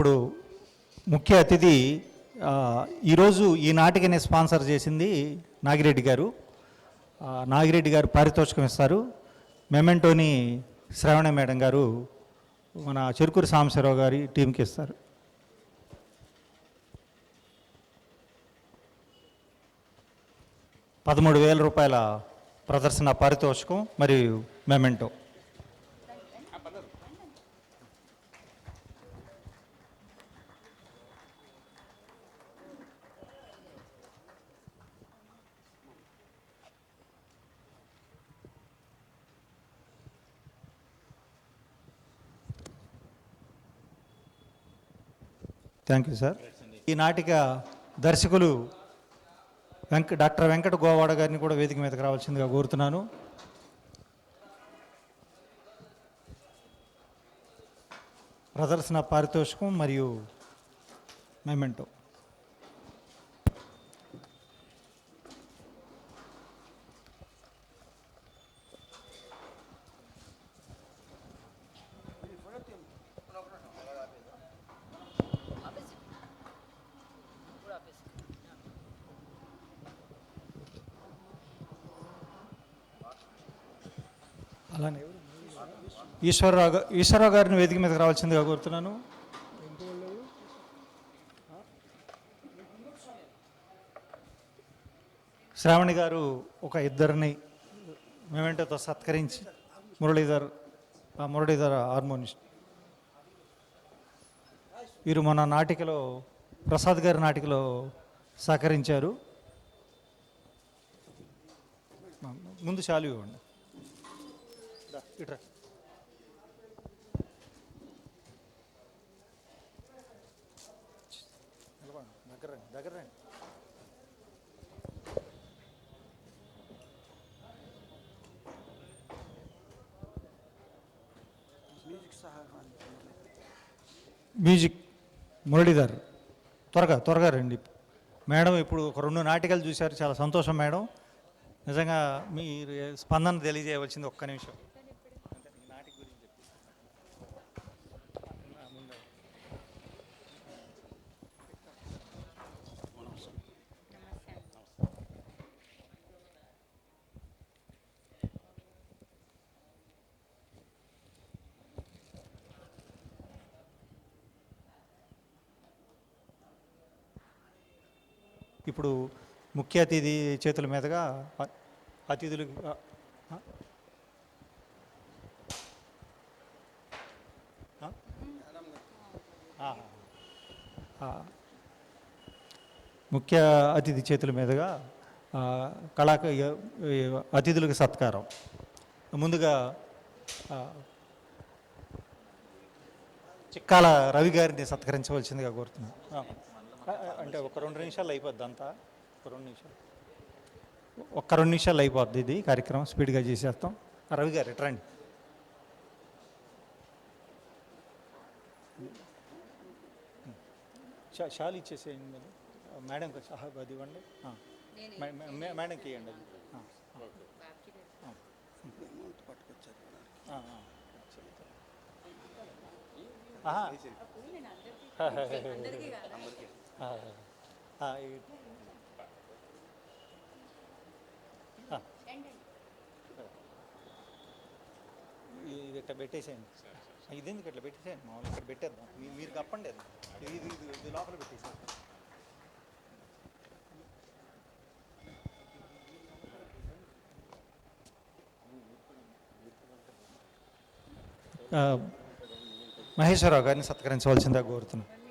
ఇప్పుడు ముఖ్య అతిథి ఈరోజు ఈ నాటికని స్పాన్సర్ చేసింది నాగిరెడ్డి గారు. నాగిరెడ్డి గారు పారితోషికం ఇస్తారు. మెమెంటోని శ్రావణ మేడం గారు మన చెరుకూరు సాంబశివరావు గారి టీంకి ఇస్తారు. పదమూడు వేల రూపాయల ప్రదర్శన పారితోషికం మరియు మెమెంటో. థ్యాంక్ యూ సార్ ఈ నాటిక దర్శకులు వెంక డాక్టర్ వెంకట గోవాడ గారిని కూడా వేదిక మీదకి రావాల్సిందిగా కోరుతున్నాను. ప్రదర్శన పారితోషికం మరియు మెమెంటో. అలానే. ఈశ్వరరావు గా- ఈశ్వరరావు గారిని వేదిక మీదకి రావాల్సిందిగా కోరుతున్నాను. శ్రావణి గారు ఒక ఇద్దరిని మేమేంటో సత్కరించి మురళీధర్ ఆ మురళీధర్ హార్మోనిస్ట్. వీరు మన నాటికలో ప్రసాద్ గారి నాటికలో సహకరించారు. ముందు చాలు ఇవ్వండి. ఇట్రా. దగ్గర రండి, దగ్గర రండి. మ్యూజిక్ మురళీధర్ త్వరగా త్వరగా రండి. మేడం ఇప్పుడు ఒక రెండు నాటికలు చూశారు చాలా సంతోషం మేడం. నిజంగా మీరు స్పందన తెలియజేయవలసింది ఒక్క నిమిషం. ఇప్పుడు ముఖ్య అతిథి చేతుల మీదుగా అతిథులు ముఖ్య అతిథి చేతుల మీదుగా కళా కళాక అతిథులకు సత్కారం. ముందుగా చిక్కాల రవి గారిని సత్కరించవలసిందిగా కోరుతున్నాను. అంటే ఒక రెండు నిమిషాలు అయిపోద్ది అంతా. ఒక రెండు నిమిషాలు. ఒక్క రెండు నిమిషాలు అయిపోద్ది ఇది కార్యక్రమం. స్పీడ్గా చేసేస్తాం. రవి గారు రండి. షా- షాల్ ఇచ్చేసేయండి మీరు. మేడం సాహబ్ అది ఇవ్వండి. మేడంకి ఇవ్వండి అది. ఆ. ఇది ఇట్లా పెట్టేసేయండి. ఇది ఎందుకు ఇట్లా పెట్టేసేయండి? మామూలు ఇక్కడ పెట్టేద్దాం. మీరు కప్పండి అది. ఇది ఇది ఇది- లోపల పెట్టేసేయండి. మహేశ్వరరావు గారిని సత్కరించవలసిందిగా కోరుతున్నాను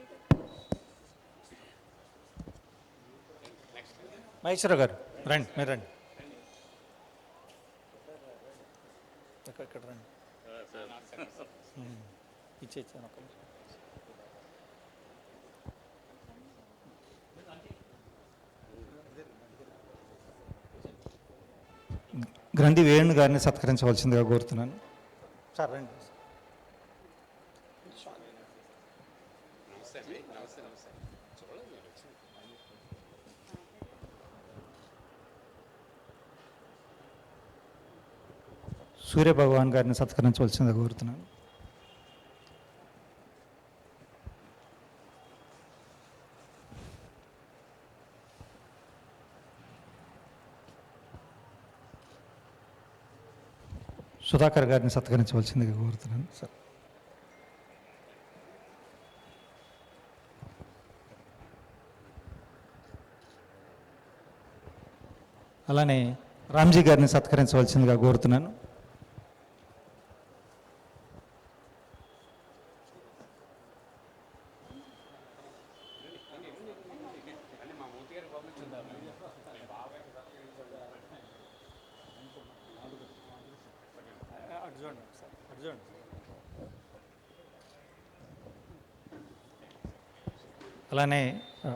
మహేశ్వరరావు గారు రండి మీరు రండి. ఇక్కడ రండి? ఇచ్చేచ్చాను ఒక. గ్రంథి వేణు గారిని సత్కరించవలసిందిగా కోరుతున్నాను. సార్ రండి. సూర్య సూర్యభగవాన్ గారిని సత్కరించవలసిందిగా కోరుతున్నాను. సుధాకర్ గారిని సత్కరించవలసిందిగా కోరుతున్నాను సార్. అలానే రామ్జీ గారిని సత్కరించవలసిందిగా కోరుతున్నాను. అలానే ఆ,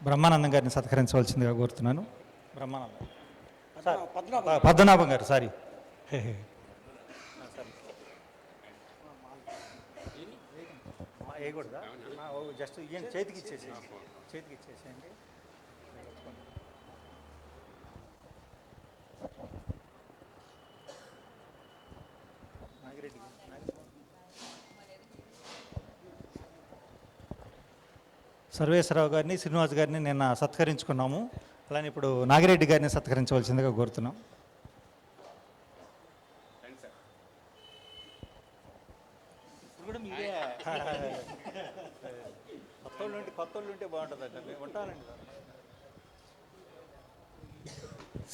బ్రహ్మానందం గారిని సత్కరించవలసిందిగా కోరుతున్నాను బ్రహ్మానందం సార్, పద్మనాభం గారు సారీ వేయకూడదా జస్ట్ చేతికి ఇచ్చేసేయండి చేతికి ఇచ్చేసేయండి నాగిరెడ్డి సర్వేశ్వరరావు గారిని శ్రీనివాస్ గారిని నిన్న సత్కరించుకున్నాము. అలానే ఇప్పుడు నాగిరెడ్డి గారిని సత్కరించవలసిందిగా కోరుతున్నాం. కొత్త వాళ్ళు ఉంటే కొత్త వాళ్ళు ఉంటే బాగుంటుంది ఉంటానండి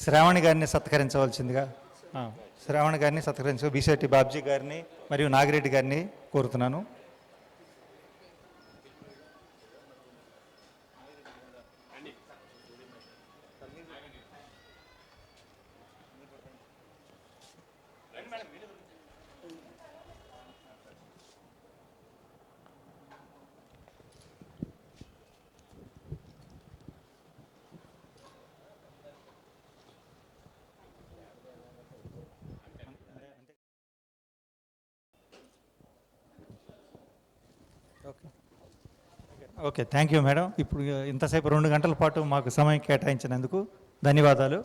శ్రావణి గారిని సత్కరించవలసిందిగా శ్రావణ్ గారిని సత్కరించు బీసెట్టి బాబ్జీ గారిని మరియు నాగిరెడ్డి గారిని కోరుతున్నాను. ఓకే థ్యాంక్ యూ మేడం ఇప్పుడు uh, ఇంతసేపు రెండు గంటల పాటు మాకు సమయం కేటాయించినందుకు ధన్యవాదాలు